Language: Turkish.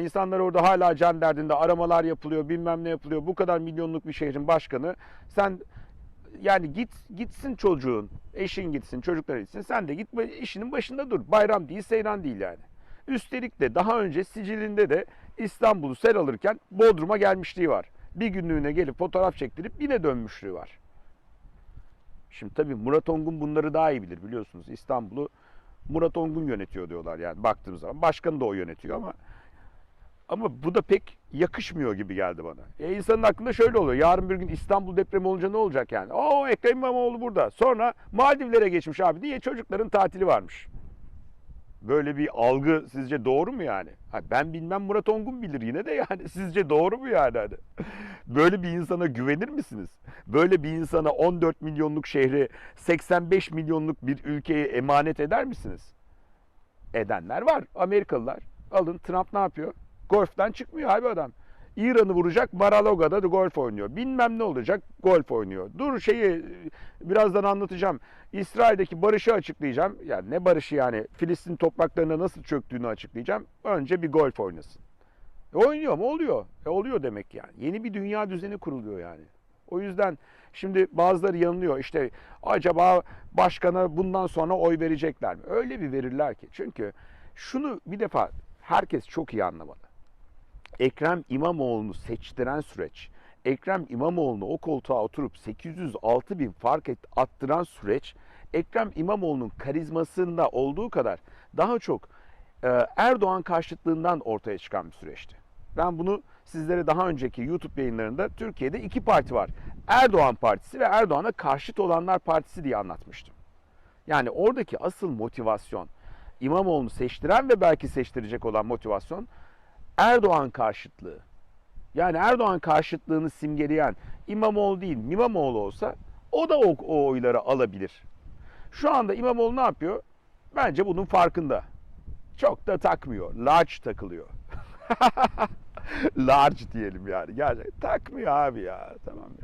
İnsanlar orada hala can derdinde aramalar yapılıyor, bilmem ne yapılıyor. Bu kadar milyonluk bir şehrin başkanı. Sen yani git gitsin çocuğun, eşin gitsin, çocuklar gitsin. Sen de git işinin başında dur. Bayram değil, seyran değil yani. Üstelik de daha önce sicilinde de İstanbul'u sel alırken Bodrum'a gelmişliği var. Bir günlüğüne gelip fotoğraf çektirip yine dönmüşlüğü var. Şimdi tabii Murat Ongun bunları daha iyi bilir biliyorsunuz. İstanbul'u Murat Ongun yönetiyor diyorlar yani baktığımız zaman. Başkanı da o yönetiyor ama ama bu da pek yakışmıyor gibi geldi bana. E insanın aklında şöyle oluyor. Yarın bir gün İstanbul depremi olunca ne olacak yani? Oo Ekrem İmamoğlu burada. Sonra Maldivlere geçmiş abi. Niye? Çocukların tatili varmış. Böyle bir algı sizce doğru mu yani? Ha, ben bilmem Murat Ongun bilir yine de yani sizce doğru mu yani? Hani? Böyle bir insana güvenir misiniz? Böyle bir insana 14 milyonluk şehri 85 milyonluk bir ülkeye emanet eder misiniz? Edenler var. Amerikalılar. Alın Trump ne yapıyor? Golf'ten çıkmıyor abi adam. İran'ı vuracak Mar-a-Lago'da da golf oynuyor. Bilmem ne olacak golf oynuyor. Dur şeyi birazdan anlatacağım. İsrail'deki barışı açıklayacağım. Yani ne barışı yani? Filistin topraklarına nasıl çöktüğünü açıklayacağım. Önce bir golf oynasın. E oynuyor mu? Oluyor. E oluyor demek yani. Yeni bir dünya düzeni kuruluyor yani. O yüzden şimdi bazıları yanılıyor. İşte acaba başkana bundan sonra oy verecekler mi? Öyle bir verirler ki. Çünkü şunu bir defa herkes çok iyi anlamalı. Ekrem İmamoğlu'nu seçtiren süreç, Ekrem İmamoğlu'nu o koltuğa oturup 806 bin fark et, attıran süreç, Ekrem İmamoğlu'nun karizmasında olduğu kadar daha çok e, Erdoğan karşıtlığından ortaya çıkan bir süreçti. Ben bunu sizlere daha önceki YouTube yayınlarında Türkiye'de iki parti var. Erdoğan Partisi ve Erdoğan'a karşıt olanlar partisi diye anlatmıştım. Yani oradaki asıl motivasyon İmamoğlu'nu seçtiren ve belki seçtirecek olan motivasyon Erdoğan karşıtlığı. Yani Erdoğan karşıtlığını simgeleyen İmamoğlu değil, İmamoğlu olsa o da o, o oyları alabilir. Şu anda İmamoğlu ne yapıyor? Bence bunun farkında. Çok da takmıyor. Large takılıyor. Large diyelim yani. Gerçekten takmıyor abi ya. Tamam yani.